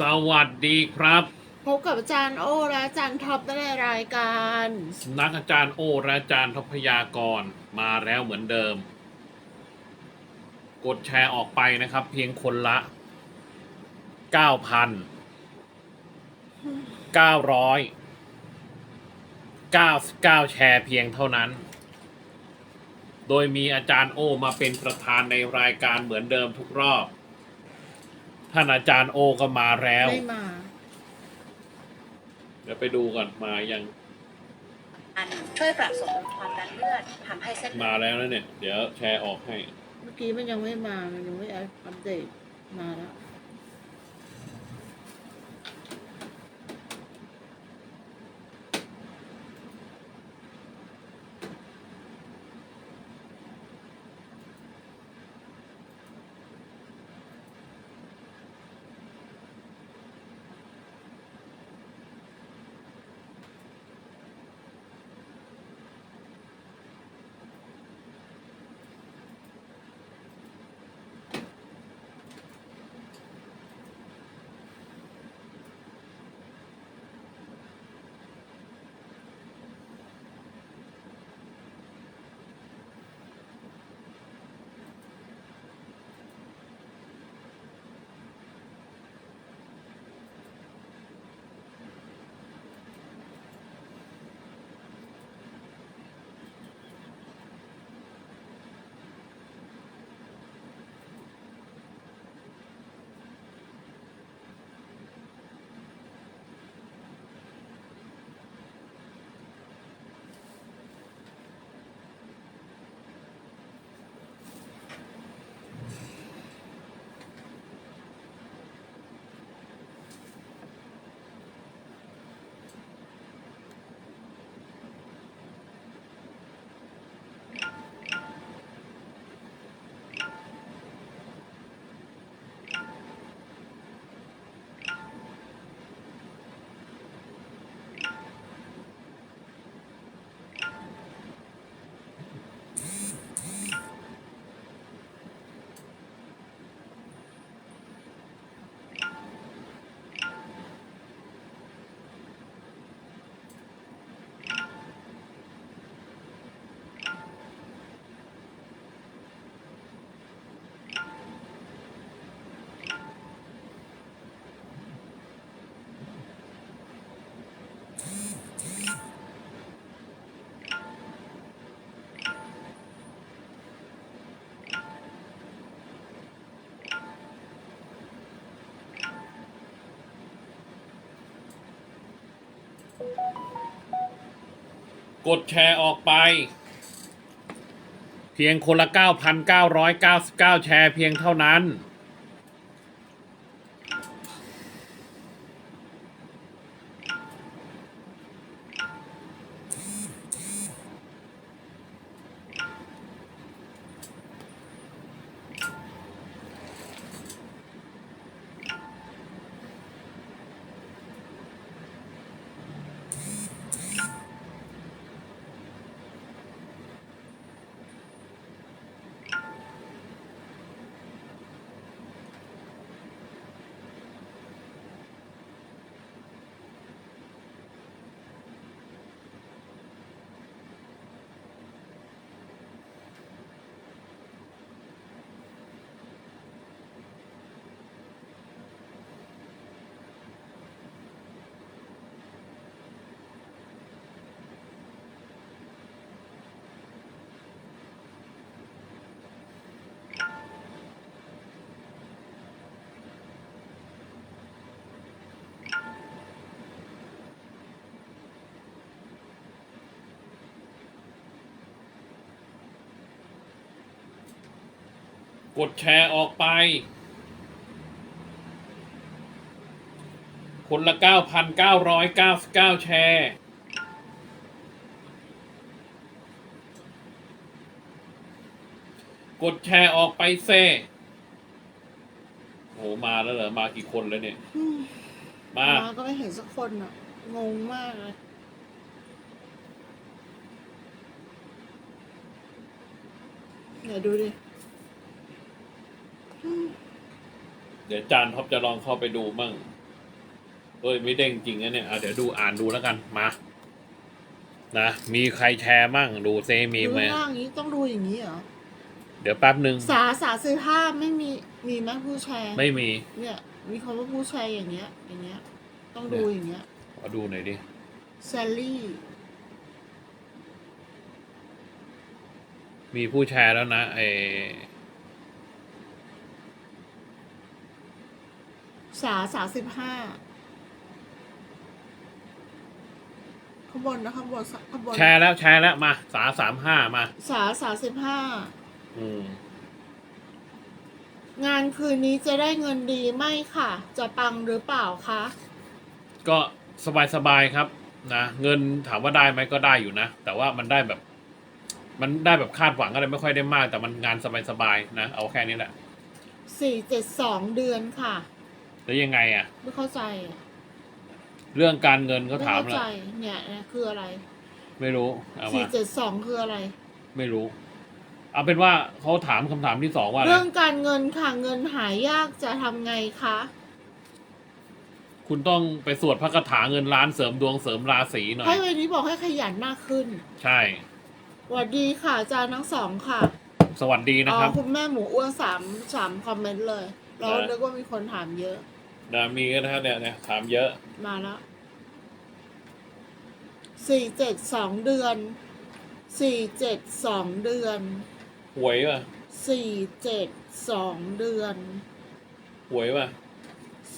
สวัสดีครับ พบกับอาจารย์โอและอาจารย์ท็อปในรายการสำนักอาจารย์โอและอาจารย์ทพยากรมาแล้วเหมือนเดิม กดแชร์ออกไปนะครับ เพียงคนละ9,000 900 99 แชร์เพียงเท่านั้น โดยมีอาจารย์โอมาเป็นประธานในรายการเหมือนเดิมทุกรอบ ท่านอาจารย์โอก็มาแล้ว ไม่มาเดี๋ยวไปดูก่อนมายังอันช่วยปรับสมดุลความดันเลือดทำให้เส้นเลืมาอดแล้วนะเนี่ย เดี๋ยวแชร์ออกให้ เมื่อกี้มันยังไม่มา มันยังไม่อัปเดตมาแล้ว กดแชร์ออกไป เพียงคนละ 9,999 แชร์เพียงเท่านั้น กดแชร์ออกไป คนละ 9,999 แชร์ กดแชร์ออกไปเซ่โหมาแล้วเหรอ มากี่คนแล้วเนี่ยอืมมามา ก็ไม่เห็นสักคนอะ งงมากเลยเดี๋ยวดูดิอืม เดี๋ยวจานท็อปจะลองเข้าไปดูมั่งอเอ้ย ไม่เด้งจริงนะเนี่ยอะเดี๋ยวดูอ่านดูแล้วกันมา นะ มีใครแชร์มั่ง ดูเซมีดูไหมหน้าอย่างนี้ต้องดูอย่างนี้เหรอ เดี๋ยวแป๊บหนึ่งสาสาซื้อผ้าไม่มีมีไหมผู้แชร์ไม่มีเนี่ยมีคำว่าผู้แชร์อย่างเงี้ย อย่างเงี้ย ต้องดูอย่างเงี้ยขอดูหน่อยดิแซลลี่มีผู้แชร์แล้วนะไอ สาสาสิบห้าข้างบนนะข้างบนข้างบนแชร์แล้วแชร์แล้วมาสาสามห้ามา สาสาสิบห้าอืมงานคืนนี้จะได้เงินดีไหมค่ะ จะปังหรือเปล่าคะก็สบายสบายๆครับ นะเงินถามว่าได้ไหมก็ได้อยู่นะ แต่ว่ามันได้แบบ มันได้แบบคาดหวังอะไรไม่ค่อยได้มาก แต่มันงานสบายสบายๆนะ เอาแค่นี้แหละสี่เจ็ดสองเดือนค่ะ แล้วยังไงอะ ไม่เข้าใจอะเรื่องการเงินเขาไม่ถามเข้าแล้ใจวเนี่ยนะคืออะไรไม่รู้เอาสี่มาเจ็ดสองคืออะไร ไม่รู้ เอาเป็นว่าเขาถามคำถามที่สองว่าอะไรเรื่องการเงินค่ะเงินหายากจะทำไงคะคุณต้องไปสวดพระคาถาเงินล้านเสริมดวงเสริมราศีหน่อย ให้วันนี้บอกให้ขยันมากขึ้นใช่ สวัสดีค่ะอาจารย์ทั้งสองค่ะสวัสดีนะอ๋อครับ คุณแม่หมูอ้วนสามสามคอมเมนต์เลย เราเออ นึกว่ามีคนถามเยอะ นะมีนะฮะเนี่ยเนี่ยถามเยอะ มาแล้วสี่เจ็ดสองเดือนสี่เจ็ดสองเดือนหวยป่ะสี่เจ็ดสองเดือนหวยป่ะ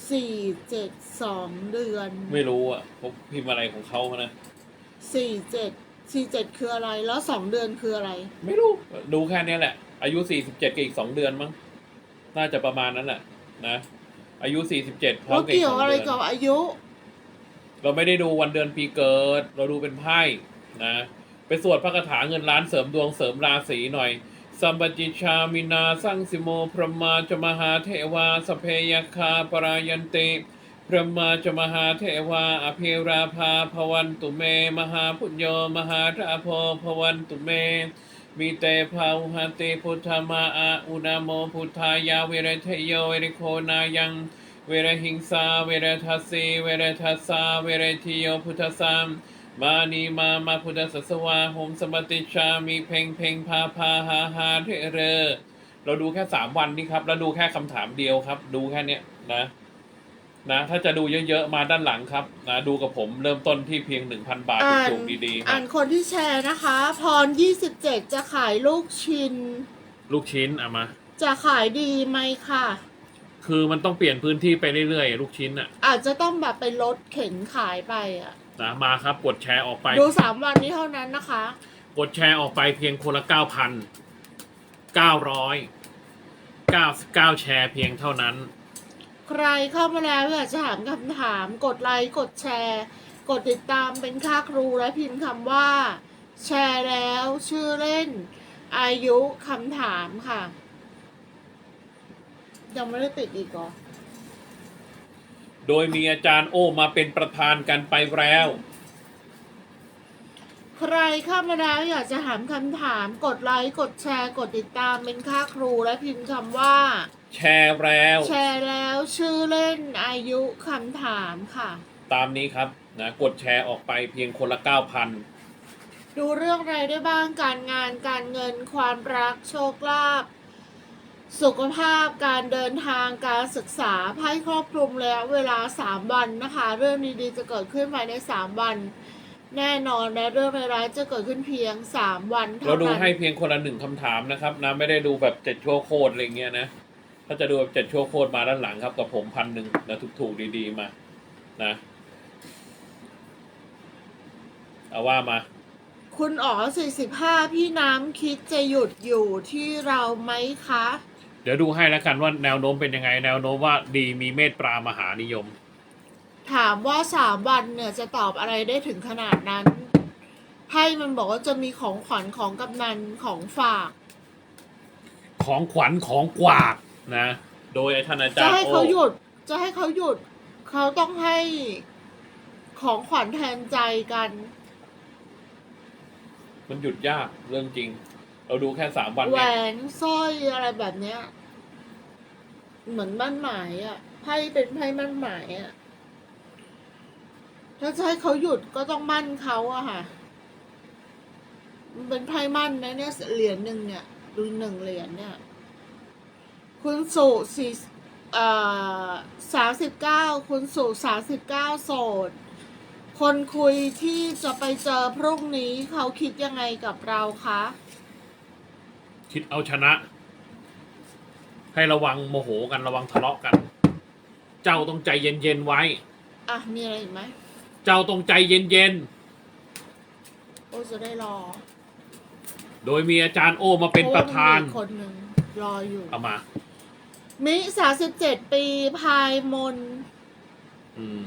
สี่เจ็ดสองเดือนไม่รู้อะผมพิมพ์อะไรของเขานะสี่เจ็ดสี่เจ็ดคืออะไร แล้วสองเดือนคืออะไร ไม่รู้ดูแค่เนี้ยแหละ อายุสี่สิบเจ็ดกับอีกสองเดือนมั้งน่าจะประมาณนั้นแหละนะ อายุสี่สิบเจ็ดพร้อแล้มวกับอีเกี่กยสวองอะไรเดือนกับอายุ เราไม่ได้ดูวันเดือนปีเกิด เราดูเป็นไพ่นะไปสวดพระคาถาเงินล้านเสริมดวงเสริมราศีหน่อยสัมปจิชามินาสังสิโม พรหมาจมหาเทวาสพเพยคาปรายันติพรหมาจมหาเทวา อภิราภาพวันตุเม มหาพุญโยมหาราโพพวันตุเม มีเตภาหุหติพุทธมาอาอุณโมพุทธายาเวรเทโยเวริโคนายังเวรหิงสาเวรทัสสีเวรทัสสาเวรทิโยพุทธสามมานีมามาพุทธสัสวาโหมสมติชามีเพ่งเพ่งพาพาหาหาเทเรอเราดูแค่สามวันนี้ครับ แล้วดูแค่คำถามเดียวครับ ดูแค่เนี้ยนะ นะถ้าจะดูเยอะๆ มาด้านหลังครับนะดูกับผมเริ่มต้นที่เพียงหนึ่งพันบาทอ่านจุกๆดีๆคอ่ารับนคนที่แชร์นะคะ พรยี่สิบเจ็ดจะขายลูกชิ้น ลูกชิ้นเอามา จะขายดีไหมค่ะ คือมันต้องเปลี่ยนพื้นที่ไปเรื่อยๆ ลูกชิ้นอะอาจจะต้องแบบไปลดเข็นขายไปอะ นะมาครับกดแชร์ออกไป ดูสามวันนี้เท่านั้นนะคะ กดแชร์ออกไปเพียงคนละเก้าพันเก้าร้อยเก้าเก้าแชร์เพียงเท่านั้น ใครเข้ามาแล้วอยากจะถามคำถาม กดไลค์กดแชร์ กดติดตามเป็นค่าครูและพิมพ์คำว่า แชร์แล้วชื่อเล่น อายุคำถามค่ะ ยังไม่ได้ติดอีกเหรอโดยมีอาจารย์โอมาเป็นประธานกันไปแล้ว ใครเข้ามาแล้วอยากจะถามคำถามกดไลค์กดแชร์กดติดตามเป็นค่าครูและพิมพ์คำว่า แชร์แล้ว แชร์แล้วชื่อเล่นอายุคำถามค่ะ ตามนี้ครับนะกดแชร์ออกไปเพียงคนละเก้าพันดูเรื่องอะไรได้บ้างการงานการเงินความรักโชคลาภสุขภาพการเดินทางการศึกษาไพ่ครอบคลุมแล้วเวลา 3 วันนะคะ เรื่องดีๆจะเกิดขึ้นภายใน 3 วัน แน่นอนและเรื่องร้ายๆจะเกิดขึ้นเพียง3วันเท่าเราดูนั้นให้เพียงคนละหนึ่งคำถามนะครับนะไม่ได้ดูแบบเจ็ดชั่วโคตรอะไรเงี้ยนะถ้าจะดูแบบเจ็ดชั่วโคตรมาด้านหลังครับกับผมพันหนึ่งนะถูกๆดีๆมานะเอาว่ามา คุณอ๋อ45 พี่น้ำคิดจะหยุดอยู่ที่เราไหมคะ เดี๋ยวดูให้แล้วกันว่าแนวโน้มเป็นยังไง แนวโน้มว่าดีมีเมตปรามหานิยม ถามว่าสามวันเนี่ยจะตอบอะไรได้ถึงขนาดนั้นไพ่มันบอกว่าจะมีของขวัญของกำนันของฝาก ของขวัญของกวากนะ โดยท่านอาจาจะรย์ให้โอเขาหยุด จะให้เขาหยุด เขาต้องให้ของขวัญแทนใจกัน มันหยุดยากเรื่องจริง เราดูแค่สามวันแหวเนี่ยนสร้อยอะไรแบบเนี้ย เหมือนมั่นหมายอะไพ่เป็นไพ่มั่นหมายอะ ถ้าจะให้เขาหยุดก็ต้องมั่นเขาอะค่ะ มันเป็นไพ่มั่นนะเนี่ยเหรียญหนึ่งเนี่ย ดูหนึ่งเหรียญเนี่ย คุณสุสี่เอ่อสามสิบเก้าคุณสุสามสิบเก้าโสด คนคุยที่จะไปเจอพรุ่งนี้เขาคิดยังไงกับเราคะ คิดเอาชนะ ให้ระวังโมโหกันระวังทะเลาะกัน เจ้าต้องใจเย็นๆไว้ อะ มีอะไรอีกไหม เจ้าต้องใจเย็นโอ้จะได้รอๆ โดยมีอาจารย์โอมาเป็นประธาน เพว่มัมีคนหนึ่งรออยู่ เอามา มิสาสิบเจ็ดปีภายมน อืม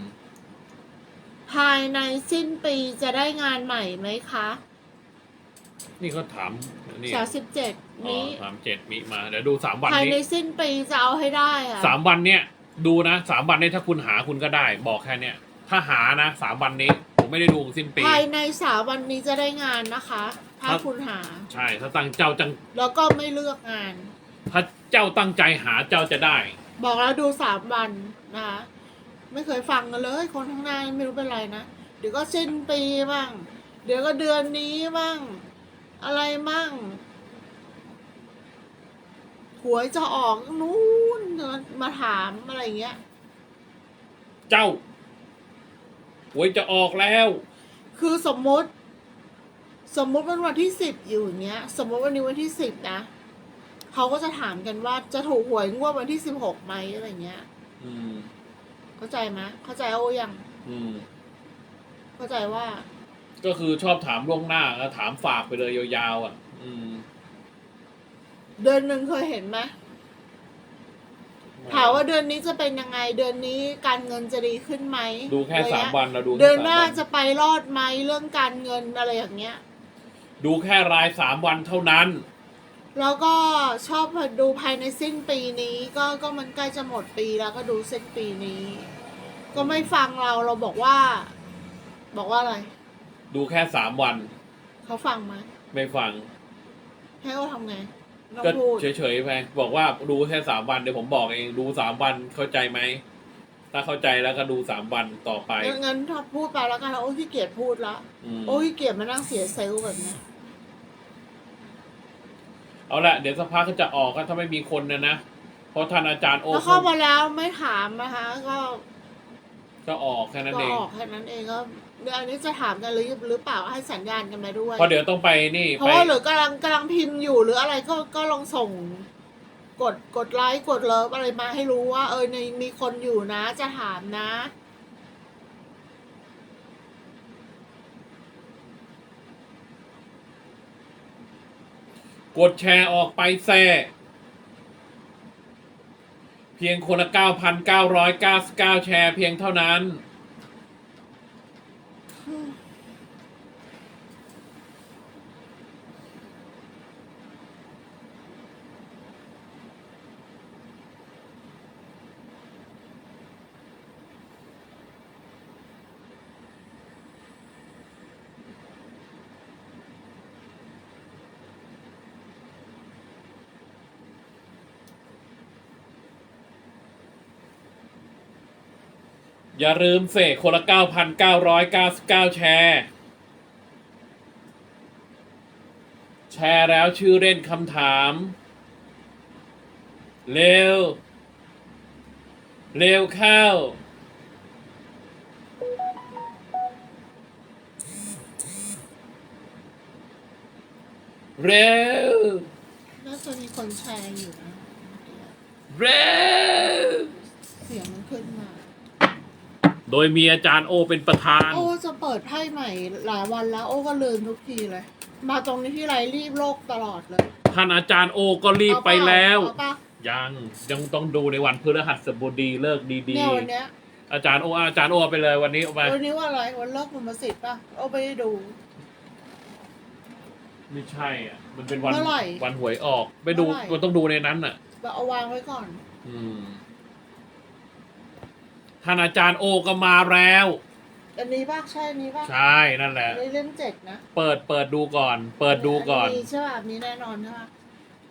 ภายในสิ้นปีจะได้งานใหม่ไหมคะนี่เขาถามนี่สาสิบเจ็ดอ๋อนี้สามเจ็ดมีมา เดี๋ยวดูสามวันภายในนี้สิ้นปีจะเอาให้ได้อะสามวันเนี้ยดูนะสามวันนี้ถ้าคุณหาคุณก็ได้ บอกแค่เนี้ย ถ้าหานะสามวันนี้ ผมไม่ได้ดูสิ้นปี ภายในสามวันนี้จะได้งานนะคะ ถ้าครับ คุณหา ใช่ถ้าตั้งเจ้าจังแล้วก็ไม่เลือกงาน ถ้าเจ้าตั้งใจหาเจ้าจะได้ บอกแล้วดูสามวันนะคะไม่เคยฟังกันเลย คนข้างหน้าไม่รู้เป็นไรนะ เดี๋ยวก็สิ้นปีบ้าง เดี๋ยวก็เดือนนี้บ้าง อะไรมั่งหวยจะออกนู้นมาถามอะไรอย่างเงี้ย เจ้า หวยจะออกแล้ว คือสมมติ สมมติวันวันที่สิบอยู่อย่างเงี้ย สมมติวันนี้วันที่สิบนะเขาก็จะถามกันว่าจะถูกหวยงวดวันที่สิบหกไหมอะไรเงี้ย อืม เข้าใจไหมเข้าใจโอ้ยังอืม เข้าใจว่า ก็คือชอบถามล่วงหน้าแล้วถามฝากไปเลยยาวๆอะ อืม เดือนหนึ่งเคยเห็นไหม ถามว่าเดือนนี้จะเป็นยังไง เดือนนี้การเงินจะดีขึ้นไหมดูแค่อะไรสามเงี้ยวันเราดูแค่เดือนสามหน้าวันจะไปรอดไหมเรื่องการเงินอะไรอย่างเงี้ย ดูแค่รายสามวันเท่านั้น แล้วก็ชอบดูภายในสิ้นปีนี้ ก็ก็มันใกล้จะหมดปีแล้วก็ดูสิ้นปีนี้ ก็ไม่ฟังเราเราบอกว่า บอกว่าอะไร ดูแค่สามวัน เขาฟังไหมไม่ฟัง ให้เขาทำไง ต้องก็พูดเฉยๆไปบอกว่าดูแค่สามวันเดี๋ยวผมบอกเองดูสามวันเข้าใจไหมถ้าเข้าใจแล้วก็ดูสามวันต่อไปงั้นงั้นถ้าพูดไปแล้วกันแล้วโอ้ขี้เกียจพูดละอืมโอ้ขี้เกียจมานั่งเสียเซลล์แบบเนี้ยเอาละเดี๋ยวสักพักก็จะออกก็ถ้าไม่มีคนนะนะเพราะท่านอาจารย์โอแล้วเข้ามาแล้วไม่ถามนะคะ ก็ ก็ออกแค่นั้นก็เอง ออกแค่นั้นเองก็เดี๋ยวอันนี้จะถามกันหรือหรือเปล่าให้สัญญาณกันมาด้วย เพราะเดี๋ยวต้องไปนี่เพราะไปว่าหรือกำลังกำลังพิมพ์อยู่หรืออะไรก็ก็ลองส่ง กดกดไลค์กดเลิฟอะไรมาให้รู้ว่า เออในมีคนอยู่นะ จะถามนะ กดแชร์ออกไปแซ่ เพียงคนละ 9,999 แชร์เพียงเท่านั้น อย่าลืมเสกคนละ 9,999 แชร์ แชร์แล้วชื่อเล่นคำถาม เร็ว เร็วเข้า เร็ว น่าจะมีคนแชร์อยู่นะ เร็ว เสียงมันขึ้นมา โดยมีอาจารย์โอเป็นประธาน โอ้จะเปิดไพ่ใหม่หลายวันแล้วโอ้ก็ลืมทุกทีเลย มาตรงนี้ที่ไรรีบโลกตลอดเลยท่านอาจารย์โอก็รีบไปแล้ว เอาปะยังยังต้องดูในวันพฤหัสบดีเลิกดีเนี่ยวันเนี้ยๆ อาจารย์โออาจารย์โอเอาไปเลยวันนี้เอาไปวันนี้ว่าอะไรวันเลิกมันมาสิทธิ์ปะโอ้ไปดู ไม่ใช่อะมันเป็นวันเมื่อไหร่วันหวยออก ไปดูเมื่อไหร่ มันต้องดูในนั้นอะแบบเอาวางไว้ก่อน อืม ท่านอาจารย์โอก็มาแล้ว อันนี้ปะใช่อันนี้ปะใช่นั่นแหละอันนี้เล่มเจ็ดนะ เปิดเปิดดูก่อน เปิดดูก่อน มีใช่ป่ะมีแน่นอนใช่ป่ะ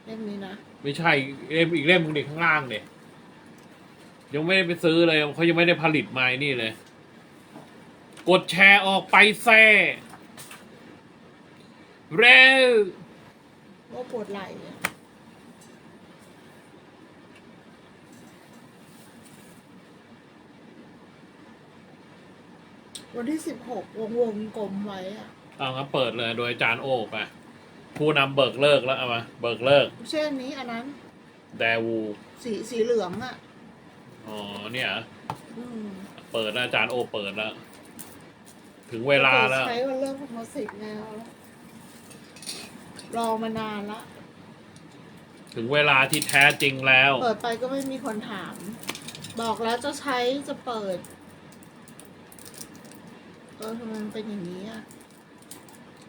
เล่มนี้นะ ไม่ใช่เล่มอีกเล่มมึงดิข้างล่างเนี่ยยังไม่ได้ไปซื้อเลยเขายังไม่ได้ผลิตมาไอ้นี่เลยกกดแชร์ออกไปแซ่เร็วโอ้ปวดไหล่อะ วันที่สิบหกวงวงกลมไว้อะเอางั้นเปิดเลยโดยอาจารย์โอไปผู้นำเบิกเลิกแล้วเอามาเบิกเลิกไม่ใช่อันนี้อันนั้น แดวูสีสีเหลืองอะอ๋อเนี่ยเหรออืมเปิดแล้วอาจารย์โอเปิดแล้ว ถึงเวลาแล้ว ใช้วันเริ่มของมาสิบแล้ว รอมานานละ ถึงเวลาที่แท้จริงแล้ว เปิดไปก็ไม่มีคนถาม บอกแล้วจะใช้จะเปิด เออทำไมมันเป็นอย่างนี้อะ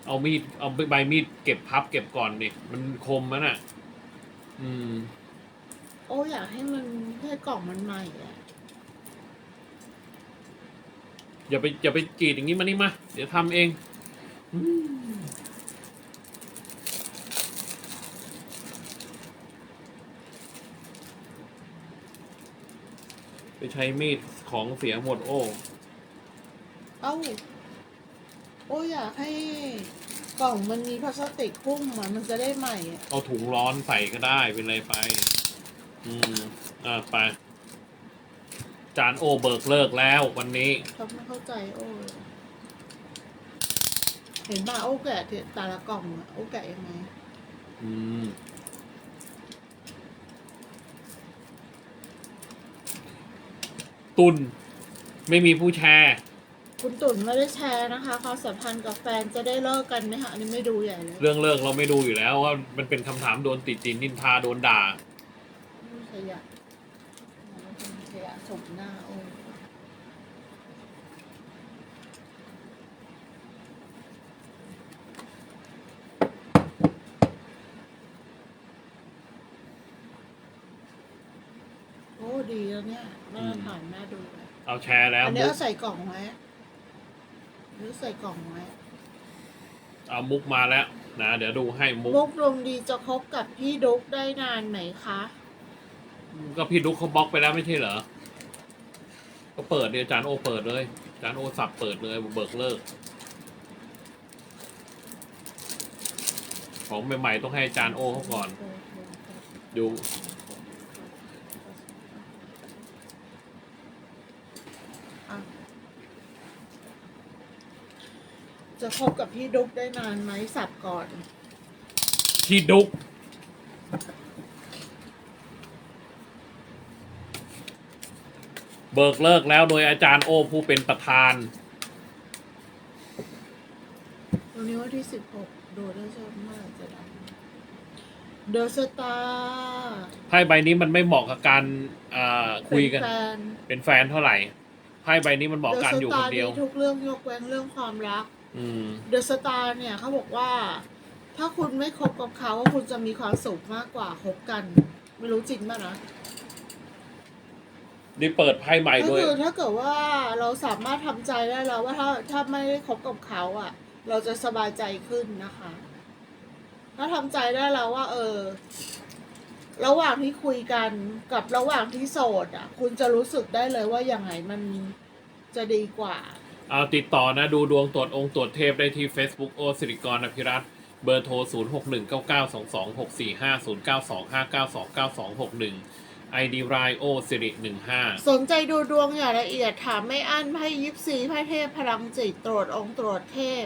เอามีดเอาใบมีดเก็บพับเก็บก่อนดิมันคมมันอะ อืม โอ้อยากให้มันให้กล่องมันใหม่อะอย่าไปอย่าไปกรีดอย่างนี้มานี่มา เดี๋ยวทำเองอืมไปใช้มีดของเสียหมดโอ้ เอ้า โอ้อยากให้กล่องมันมีพลาสติกหุ้มอะมันจะได้ใหม่อะเอาถุงร้อนใส่ก็ได้เป็นไรไป อืม อ่าไป จานโอเบิกเลิกแล้ววันนี้ เขาไม่เข้าใจโอ้เลยเห็นป่ะโอ้แกะแต่ละกล่องอะโอ้แกะยังไง อืม ตุน ไม่มีผู้แชร์ คุณตุ่นไม่ได้แชร์นะคะความสัมพันธ์กับแฟนจะได้เลิกกันไหมคะอันนี้ไม่ดูใหญ่เลยเรื่องเลิกเราไม่ดูอยู่แล้วว่ามันเป็นคำถามโดนติดจินนินทาโดนด่า ขยะขยะสมหน้าโอ้โอ้ดีแล้วเนี่ยมาตรฐานน่าดูเลยเอาแชร์แล้วอันนี้มุกเอาใส่กล่องไว้ หรือใส่กล่องไว้เอามุกมาแล้วนะ เดี๋ยวดูให้มุกมุกดวงดีจะคบกับพี่ดุ๊กได้นานไหมคะ ก็พี่ดุ๊กเขาบล็อกไปแล้วไม่ใช่เหรอ ก็เปิดเดี๋ยวอาจารย์โอเปิดเลยอาจารย์โอสับเปิดเลยเบิกเลิก ของใหม่ๆต้องให้อาจารย์โอเขาก่อนดูอะ จะคบกับพี่ดุ๊กได้นานไหมสับก่อน พี่ดุ๊กเบิกเลิกแล้วโดยอาจารย์โอผู้เป็นประธาน วันนี้วันที่สิบหกดูได้ใช่ไหมเมื่อไหร่จะดังเดอะสตาร์ไพ่ใบนี้มันไม่เหมาะกับการอ่าคุยกันแฟนเป็นแฟนเท่าไหร่ ไพ่ใบนี้มันเหมาะเดอะกันสอยู่ตาคนร์เดียวมีทุกเรื่องยกเว้นเรื่องความรักอืม เดอะสตาร์เนี่ยเขาบอกว่า ถ้าคุณไม่คบกับเขาคุณจะมีความสุขมากกว่าคบกัน ไม่รู้จริงป่ะนะนี่เปิดไพ่ใหม่ก็ด้วยคือถ้าเกิดว่าเราสามารถทำใจได้แล้วว่าถ้าถ้าไม่ได้คบกับเขาอะ เราจะสบายใจขึ้นนะคะ ถ้าทำใจได้แล้วว่า เออ ระหว่างที่คุยกันกับระหว่างที่โสดอะ คุณจะรู้สึกได้เลยว่าอย่างไงมันจะดีกว่า เอาติดต่อนะดูดวงตรวจองค์ตรวจเทพได้ที่ Facebook โอสิริกรอภิรัตน์เบอร์โทร 0 6 1 9 9 2 2 6 4 5 0 9 2 5 9 2 9 2 6 1 ID รายโอสิริ15 สนใจดูดวงอย่างละเอียดถามไม่อั้นไพ่ยิปซีไพ่เทพพลังจิตตรวจองค์ตรวจเทพ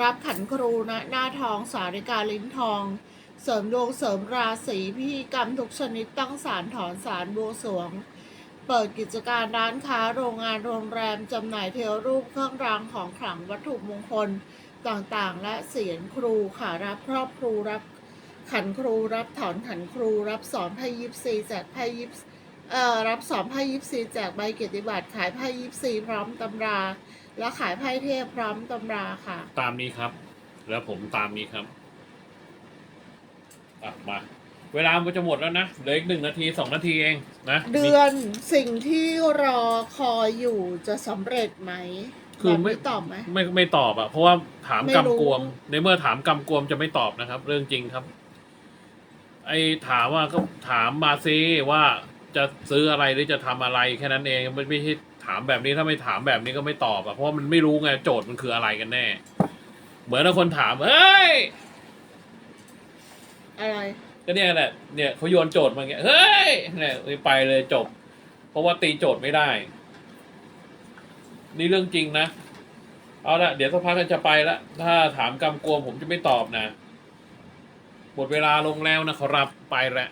รับขันครูนะหน้าทองสาริกาลิ้นทอง เสริมดวงเสริมราศีพิธีกรรมทุกชนิดตั้งสารถอนสารบวงสรวง เปิดกิจการร้านค้าโรงงานโรงแรมจำหน่ายเทวรูปเครื่องรางของขลังวัตถุมงคลต่างๆ และเสียงครูค่ะรับครอบครูรับขันครูรับถอนขันครู รับสอนไพ่ยิปซีแจกไพ่ยิปเอ่อรับสอนไพ่ยิปซีแจกใบเกียรติบัตรขายไพ่ยิปซีพร้อมตำรา และขายไพ่เทพพร้อมตำราค่ะ ตามนี้ครับ แล้วผมตามนี้ครับ อะ มา เวลามันจะหมดแล้วนะเหลืออีกหนึ่งนาทีสองนาทีเองนะเดือนสิ่งที่รอคอยอยู่จะสำเร็จไหมคือไม่แบบนี้ตอบไหมไม่ไม่ตอบอะ เพราะว่าถามไม่รู้กำกวม ในเมื่อถามกำกวมจะไม่ตอบนะครับ เรื่องจริงครับ ไอ้ถามว่าก็ถามมาซิว่าจะซื้ออะไรหรือจะทำอะไรแค่นั้นเองมันไม่ใช่ถามแบบนี้ถ้าไม่ถามแบบนี้ก็ไม่ตอบอะเพราะว่ามันไม่รู้ไงโจทย์มันคืออะไรกันแน่ เหมือนถ้าคนถามเฮ้ยอะไร ก็เนี่ยแหละเนี่ยเขาโยนโจทย์มาเงี้ยเฮ้ยเนี่ยไปเลยจบ เพราะว่าตีโจทย์ไม่ได้ นี่เรื่องจริงนะเอาละเดี๋ยวสักพักกันจะไปละถ้าถามกำกวมผมจะไม่ตอบนะหมดเวลาลงแล้วนะครับ ไปละ